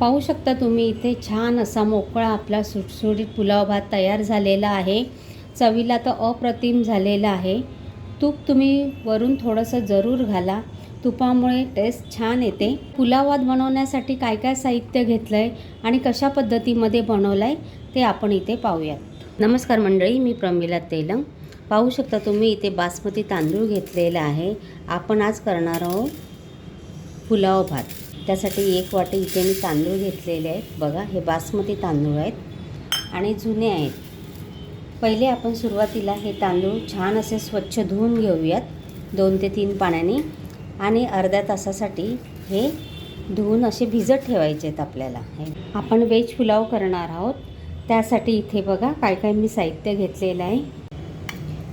पाहू शकता तुम्ही इथे छान असा मोकळा आपला सुटसुटीत पुलाव भात तयार झालेला आहे. चवीला तर अप्रतिम झालेला आहे. तूप तुम्ही वरून थोडंसं जरूर घाला. तुपामुळे टेस्ट छान येते. पुलाव भात बनवण्यासाठी काय काय साहित्य घेतलं आहे आणि कशा पद्धतीमध्ये बनवलं आहे ते आपण इथे पाहूयात. नमस्कार मंडळी मी प्रमिला तेलंग. पाहू शकता तुम्ही इथे बासमती तांदूळ घेतलेला आहे. आपण आज करणार आहोत पुलाव भात. त्यासाठी एक वाटी इथे मी तांदूळ घेतलेले आहेत. बघा हे बासमती तांदूळ आहेत आणि जुने आहेत. पहिले आपण सुरुवातीला हे तांदूळ छान असे स्वच्छ धुवून घेऊयात दोन ते तीन पाण्याने. आणि अर्ध्या तासासाठी हे धुवून असे भिजत ठेवायचे आहेत आपल्याला. आपण वेज पुलाव करणार आहोत. त्यासाठी इथे बघा काय काय मी साहित्य घेतलेलं आहे.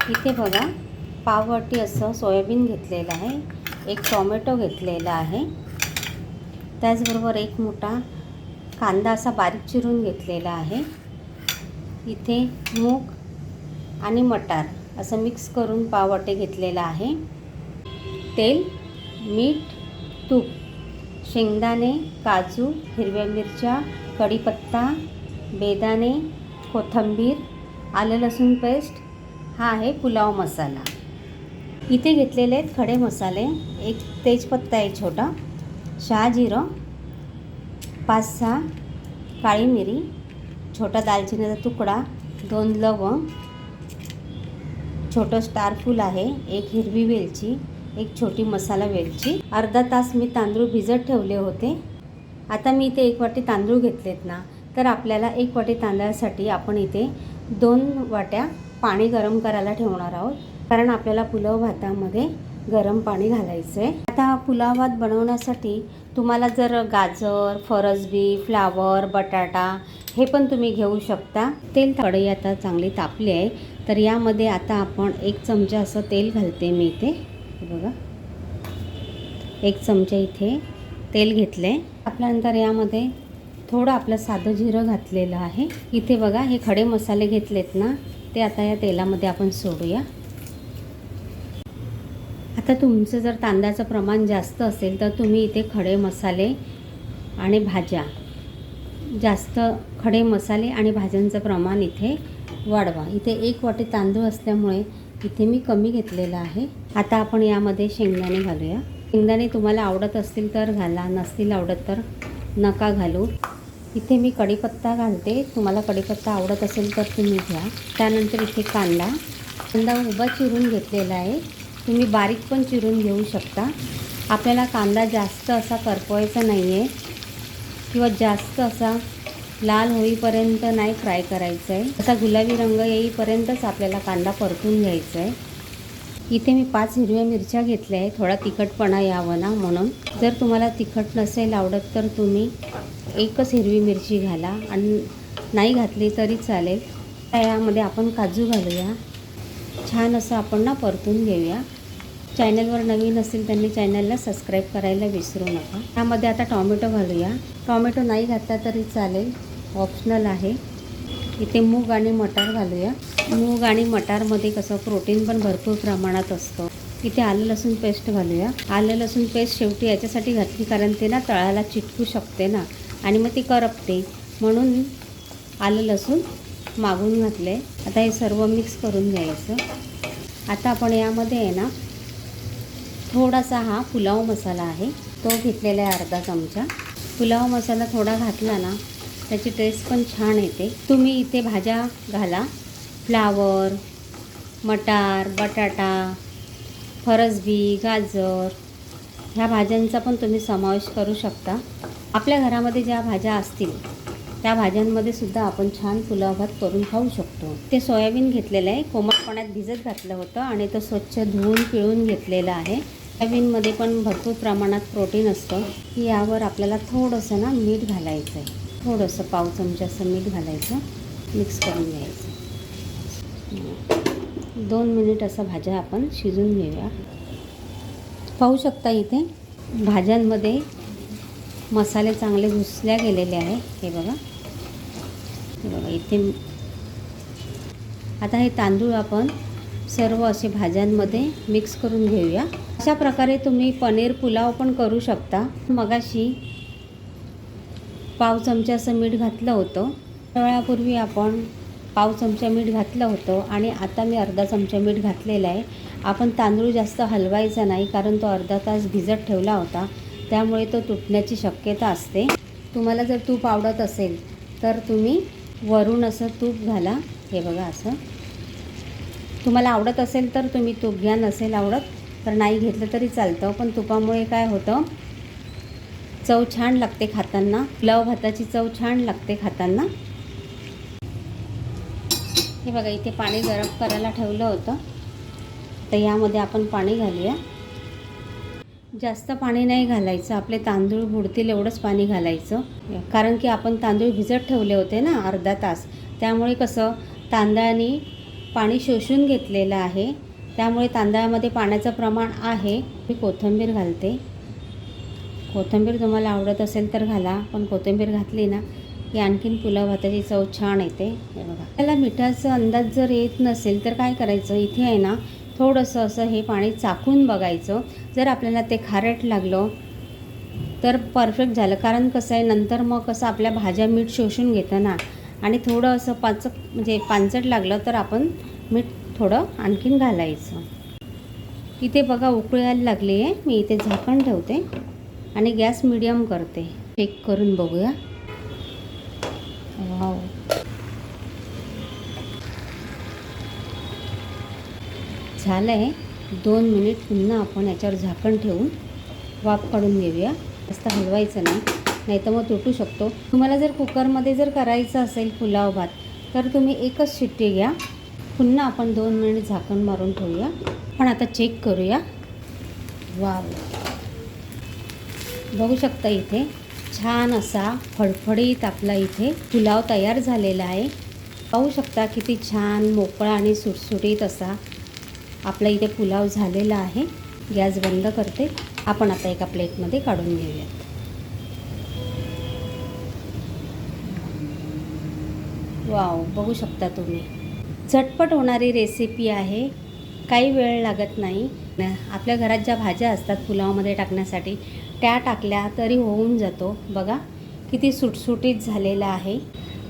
इथे बघा पाववाटी असं सोयाबीन घेतलेलं आहे. एक टोमॅटो घेतलेला आहे. त्याचबरोबर एक मोठा कांदा असा बारीक चिरून घेतलेला आहे. इथे मूग आणि मटार असं मिक्स करून पाववाटे घेतलेला आहे. तेल मीठ तूप शेंगदाणे काजू हिरव्या मिरच्या कढीपत्ता बेदाणे कोथिंबीर आलं लसूण पेस्ट हा आहे पुलाव मसाला. इथे घेतलेले आहेत खडे मसाले एक तेजपत्ता आहे छोटा. शहाजिरं पाच सहा काळी मिरी छोटा दालचिनीचा तुकडा दोन लवंग छोटं स्टार फूल आहे एक हिरवी वेलची एक छोटी मसाला वेलची. अर्धा तास मी तांदूळ भिजत ठेवले होते. आता मी इथे एक वाटी तांदूळ घेतलेत ना तर आपल्याला एक वाटी तांदळासाठी आपण इथे दोन वाट्या पाणी गरम करायला ठेवणार आहोत. कारण आपल्याला पुलाव भातामध्ये गरम पाणी घालायचं आहे आता पुलावात बनवण्यासाठी तुम्हाला जर गाजर फरसबी फ्लावर बटाटा हे पण तुम्ही घेऊ शकता. तेल कढई आता चांगली तापली आहे तर यामध्ये आता आपण एक चमचा असं तेल घालते मी इथे. बघा. एक चमचा इथे तेल घेतलं आहे आपल्यानंतर यामध्ये थोडं आपलं साधं जिरं घातलेलं आहे. इथे बघा हे खडे मसाले घेतलेत ना ते आता या तेलामध्ये आपण सोडूया. आता तुमचं जर तांदळाचं प्रमाण जास्त असेल तर तुम्ही इथे खडे मसाले आणि भाज्या. जास्त खडे मसाले आणि भाज्यांचं प्रमाण इथे वाढवा. इथे एक वाटी तांदूळ असल्यामुळे इथे मी कमी घेतलेलं आहे. आता आपण यामध्ये शेंगदाणे घालूया. शेंगदाणे तुम्हाला आवडत असतील तर घाला नसतील आवडत तर नका घालू. इथे मी कढीपत्ता घालते. तुम्हाला कढीपत्ता आवडत असेल तर तुम्ही घ्या. त्यानंतर इथे कांदा. कांदा उभा चिरून घेतलेला आहे. तुम्ही बारीक पण चिरून घेऊ शकता. आपल्याला कांदा जास्त असा करपवायचा नाही आहे किंवा जास्त असा लाल होईपर्यंत नाही फ्राय करायचं आहे असा गुलाबी रंग येईपर्यंतच आपल्याला कांदा परतून घ्यायचा आहे इथे मी पाच हिरव्या मिरच्या घेतल्या आहे थोडा तिखटपणा यावं ना म्हणून. जर तुम्हाला तिखट नसेल आवडत तर तुम्ही एकच हिरवी मिरची घाला. आणि नाही घातली तरी चालेल. यामध्ये आपण काजू घालूया. छान असं आपण ना परतून घेऊया. चॅनलवर नवीन असेल त्यांनी चॅनलला सबस्क्राईब करायला विसरू नका. त्यामध्ये आता टॉमॅटो घालूया. टॉमॅटो नाही घातला तरी चालेल. ऑप्शनल आहे. इथे मूग आणि मटार घालूया. मूग आणि मटारमध्ये कसं प्रोटीन पण भरपूर प्रमाणात असतं. इथे आलं लसूण पेस्ट घालूया. आलं लसूण पेस्ट शेवटी याच्यासाठी घातली कारण ते ना तळाला चिटकू शकते ना. आणि मग ती करपते. म्हणून आलं लसूण मागून घातले आता हे सर्व मिक्स करून घ्यायचं. आता आपण यामध्ये आहे ना थोडासा हा पुलाव मसाला आहे. तो घेतलेला आहे अर्धा चमचा. पुलाव मसाला थोडा घातला ना त्याची टेस्ट पण छान येते. तुम्ही इथे भाज्या घाला. फ्लावर मटार बटाटा फरसबी गाजर ह्या भाज्यांचा पण तुम्ही समावेश करू शकता. आपल्या घरामध्ये ज्या भाज्या असतील त्या भाज्यांमध्ये सुद्धा आपण छान पुलाव भात करून खाऊ शकतो. ते सोयाबीन घेतलेलं आहे. कोमट पाण्यात भिजत घातलं होतं आणि तो स्वच्छ धुवून पिळून घेतलेलं आहे. सोयाबीनमध्ये पण भरपूर प्रमाणात प्रोटीन असतं. की यावर आपल्याला थोडंसं ना मीठ घालायचं आहे. थोडंसं पाव चमच्याचं मीठ घालायचं. मिक्स करून घ्यायचं. दोन मिनिट असं भाज्या आपण शिजून घेऊया. पाहू शकता इथे भाज्यांमध्ये मसाले चांगले घुसल्या गेलेले आहे. हे बघा. बघा इथे आता हे तांदूळ आपण सर्व असे भाज्यांमध्ये मिक्स करून घेऊया. अशा प्रकारे तुम्ही पनीर पुलाव पण करू शकता. मगाशी पाव चमचाचं मीठ घातलं होतं. वेळापूर्वी आपण पाव चमचा मीठ घातलं होतं आणि आता मी अर्धा चमचा मीठ घातलेलं आहे. आपण तांदूळ जास्त हलवायचा नाही कारण तो अर्धा तास भिजत ठेवला होता. त्यामुळे तो तुटण्याची शक्यता असते. तुम्हाला जर तूप आवडत असेल तर तुम्ही वरून असं तूप घाला. हे बघा असं. तुम्हाला आवडत असेल तर तुम्ही तूप घ्या नसेल आवडत तर नाही घेतलं तरी चालतं. पण तुपामुळे काय होतं? चव छान लागते खाताना. लव भाताची चव छान लागते खाताना. हे बघा इथे पाणी गरम करायला ठेवलं होतं. तर यामध्ये आपण पाणी घालूया. जास्त पाणी नाही घालायचं. आपले तांदूळ बुडतील एवढंच पाणी घालायचं. कारण की आपण तांदूळ भिजत ठेवले होते ना अर्धा तास. त्यामुळे कसं तांदळाने पाणी शोषून घेतलेलं आहे. त्यामुळे तांदळामध्ये पाण्याचं प्रमाण आहे. मी कोथिंबीर घालते. कोथिंबीर तुम्हाला आवडत असेल तर घाला पण कोथिंबीर घातली ना की आणखीन पुलाव भाताची चव छान येते. बघा. त्याला मिठाचा अंदाज जर येत नसेल तर काय करायचं? इथे आहे ना थोडंसं असं हे पाणी चाकून बघायचं. जर आपल्याला ते खारट लागलं तर परफेक्ट झालं. कारण कसं आहे नंतर मग कसं आपल्या भाज्या मीठ शोषून घेतं ना. आणि थोडं असं पाचक म्हणजे पांचट लागलं तर आपण मीठ थोडं आणखीन घालायचं. इथे बघा उकळायला लागली आहे. मी इथे झाकण ठेवते आणि गॅस मिडियम करते. चेक करून बघूया. वाव झालं आहे दोन मिनिट पुन्हा आपण याच्यावर झाकण ठेवून वाफ काढून घेऊया. जास्त हलवायचं नाही नाही तर मग तुटू शकतो. तुम्हाला जर कुकरमध्ये जर करायचं असेल पुलाव भात तर तुम्ही एकच शिट्टी घ्या. पुन्हा आपण दोन मिनिट झाकण मारून ठेवूया. पण आता चेक करूया. वा बघू शकता इथे छान असा फडफडीत आपला इथे पुलाव तयार झालेला आहे. पाहू शकता किती छान मोकळा आणि सुटसुटीत असा आपला इथे पुलाव झालेला आहे. गॅस बंद करते. आपण आता एका प्लेटमध्ये काढून घेऊयात. वाव बघू शकता तुम्ही. झटपट होणारी रेसिपी आहे. काही वेळ लागत नाही. आपल्या घरात ज्या भाज्या असतात पुलावामध्ये टाकण्यासाठी त्या टाकल्या तरी होऊन जातो. बघा किती सुटसुटीत झालेला आहे.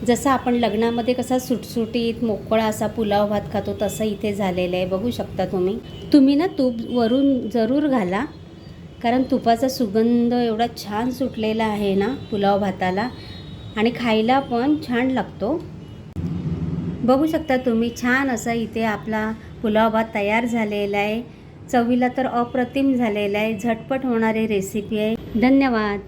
जसं आपण लग्नामध्ये कसा सुटसुटीत मोकळा असा पुलाव भात खातो तसं इथे झालेलं आहे. बघू शकता तुम्ही. तुम्ही ना तूप वरून जरूर घाला. कारण तुपाचा सुगंध एवढा छान सुटलेला आहे ना पुलाव भाताला. आणि खायला पण छान लागतो. बघू शकता तुम्ही छान असा इथे आपला पुलाव भात तयार झालेला आहे. चवीला तर अप्रतिम झालेला आहे. झटपट होणारी रेसिपी आहे. धन्यवाद.